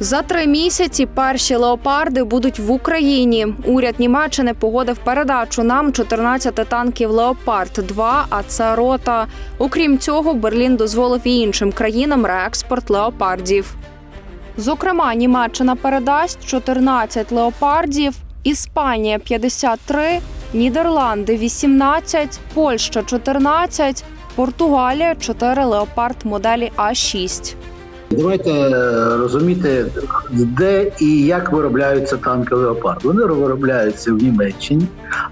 За три місяці перші леопарди будуть в Україні. Уряд Німеччини погодив передачу нам 14 танків Леопард 2 а це рота. Окрім цього, Берлін дозволив і іншим країнам реекспорт леопардів. Зокрема, Німеччина передасть 14 леопардів, Іспанія 53, Нідерланди 18, Польща 14, Португалія 4 леопард моделі А6. Давайте е, розуміти, де і як виробляються танки Леопард. Вони виробляються в Німеччині,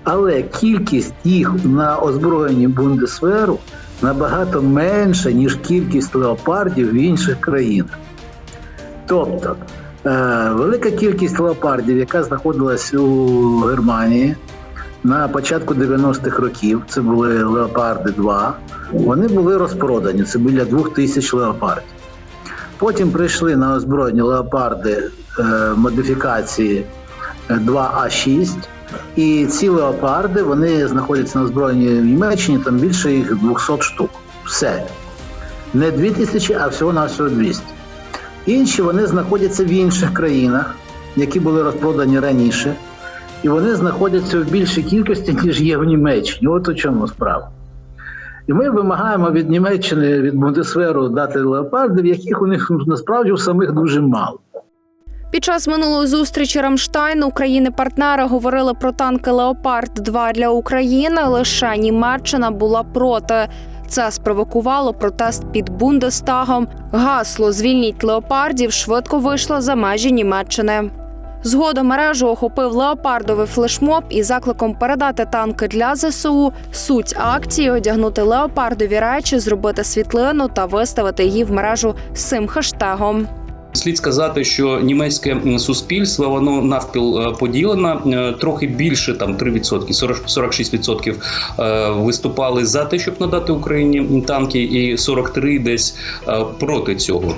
але кількість їх на озброєнні Бундесверу набагато менша, ніж кількість леопардів в інших країнах. Тобто, е, велика кількість леопардів, яка знаходилась у Германії на початку 90-х років, це були леопарди 2, вони були розпродані. Це біля 2000 леопардів. Потім прийшли на озброєння леопарди е, модифікації е, 2А6. І ці леопарди вони знаходяться на озброєнні в Німеччині, там більше їх 200 штук. Все. Не 2000, а всього на всього 200. Інші вони знаходяться в інших країнах, які були розпродані раніше, і вони знаходяться в більшій кількості, ніж є в Німеччині. От у чому справа. І ми вимагаємо від Німеччини, від Бундесверу дати леопардів, яких у них насправді у самих дуже мало. Під час минулої зустрічі Рамштайну країни-партнери говорили про танки Леопард 2 для України. Лише Німеччина була проти. Це спровокувало протест під Бундестагом. Гасло Звільніть леопардів швидко вийшло за межі Німеччини. Згодом мережу охопив леопардовий флешмоб із закликом передати танки для ЗСУ. Суть акції одягнути леопардові речі, зробити світлину та виставити її в мережу з цим хештегом. Слід сказати, що німецьке суспільство воно навпіл е, поділено. Е, Трохи більше там 3%, 40, 46% е, виступали за те, щоб надати Україні танки, і 43 десь проти цього.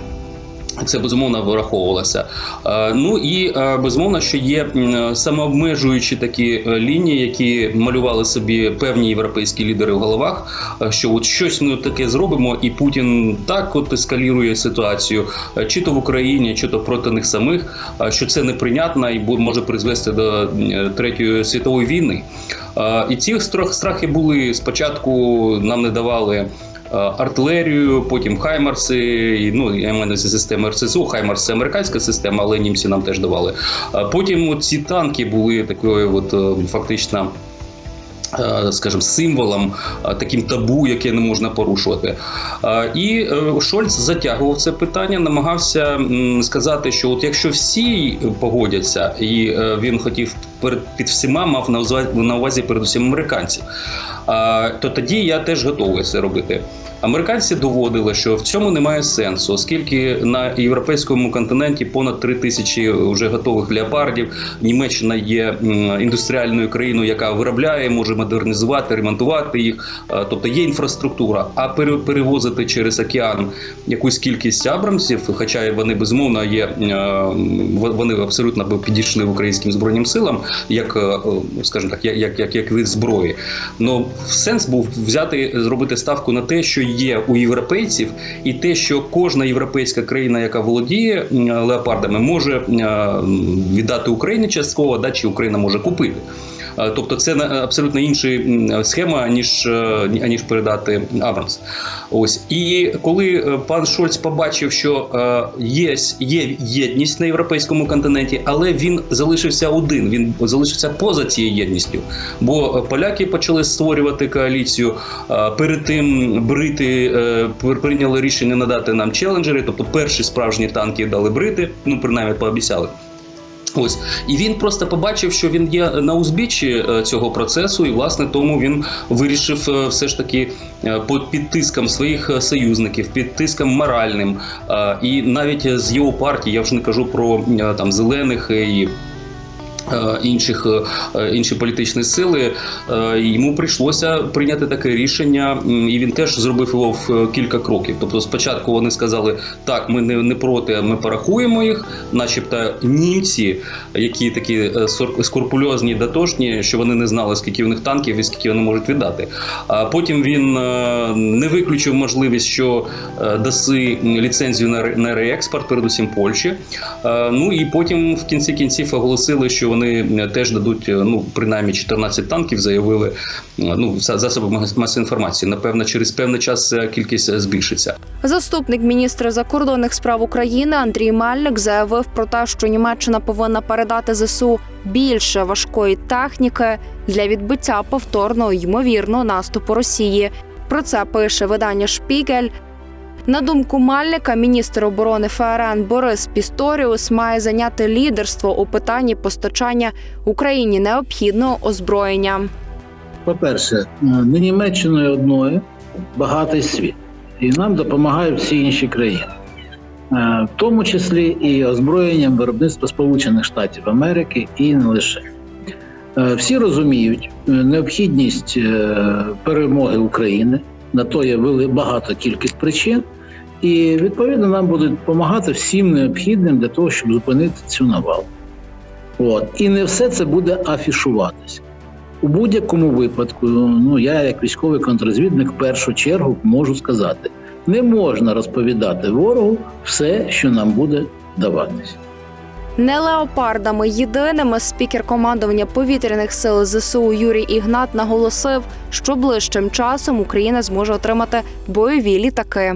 Це безумовно враховувалося. Е, Ну і е, безумовно, що є самообмежуючі такі е, лінії, які малювали собі певні європейські лідери в головах. е, Що от щось ми таке зробимо, і Путін так от ескалірує ситуацію, е, чи то в Україні, чи то проти них самих, е, що це неприйнятно і може призвести до е, третьої світової війни. Е, І ці страх- страхи були спочатку нам не давали. Е, Артилерію, потім Хаймарси, ну я маю системи РСЗУ. Хаймарс це американська система, але німці нам теж давали. Потім ці танки були такою, от е, фактично. е, Скажімо, символом е, таким табу, яке не можна порушувати, Е, і е, Шольц затягував це питання, намагався сказати, що от якщо всі погодяться, і е, він хотів перед під всіма мав на увазі, на увазі передусім американців, а, то тоді я теж готовий це робити. Американці доводили, що в цьому немає сенсу, оскільки на європейському континенті понад три тисячі вже готових леопардів. Німеччина є індустріальною країною, яка виробляє, може модернізувати, ремонтувати їх. Тобто є інфраструктура. А пере- перевозити через океан якусь кількість абрамсів, хоча вони безумовно є, вони абсолютно підійшли українським збройним силам, як, е, скажімо так, як, як, як, вид зброї. Ну сенс був взяти, зробити ставку на те, що є у європейців, і те, що кожна європейська країна, яка володіє леопардами, може е, віддати Україні частково, да, чи Україна може купити. Е, Тобто це абсолютно інша схема, аніж, е, ні- аніж передати Абрамс. Ось і коли е, пан Шольц побачив, що є, є єдність на європейському континенті, але він залишився один. Він залишився поза цією єдністю. Бо поляки почали створювати коаліцію. Перед тим брити прийняли рішення надати нам челенджери, тобто перші справжні танки дали брити. Ну принаймні пообіцяли. Ось. І він просто побачив, що він є на узбіччі е, цього процесу, і власне тому він вирішив е, все ж таки е, під, тиском своїх союзників, під тиском моральним, і навіть з його партії, я вже не кажу про там зелених і інших е, інші політичні сили. Е, Йому прийшлося прийняти таке рішення, і він теж зробив його в е, кілька кроків. Тобто, спочатку вони сказали, так, ми не, не проти, ми порахуємо їх, начебто німці, які такі е, сор- дотошні, що вони не знали, скільки в них танків і скільки вони можуть віддати. А потім він е, не виключив можливість, що е, даси ліцензію на реекспорт, передусім Польщі. Е, Ну і потім в кінці кінців оголосили, що вони е, теж дадуть е, ну принаймні 14 танків. Заявили е, ну за- засоби мас- масової інформації. Напевно, через певний час кількість збільшиться. Заступник міністра закордонних справ України Андрій Мельник заявив про те, що Німеччина повинна передати ЗСУ більше важкої техніки для відбиття повторного ймовірного наступу Росії. Про це пише видання Шпігель. На думку Мальника, міністр оборони ФРН Борис Пісторіус має зайняти лідерство у питанні постачання Україні необхідного озброєння. По-перше, е, не Німеччиною одною багатий світ, і нам допомагають всі інші країни, Е, в тому числі і озброєнням виробництва Сполучених Штатів Америки, і не лише. Е, Всі розуміють е, необхідність перемоги України. На то є багато кількість причин, і відповідно нам будуть допомагати всім необхідним для того, щоб зупинити цю навалу. От і не все це буде афішуватися. У будь-якому випадку, ну я як військовий контрозвідник, в першу чергу можу сказати: не можна розповідати ворогу все, що нам буде даватись. Не леопардами єдиними спікер командування повітряних сил ЗСУ Юрій Ігнат наголосив, що ближчим часом Україна зможе отримати бойові літаки.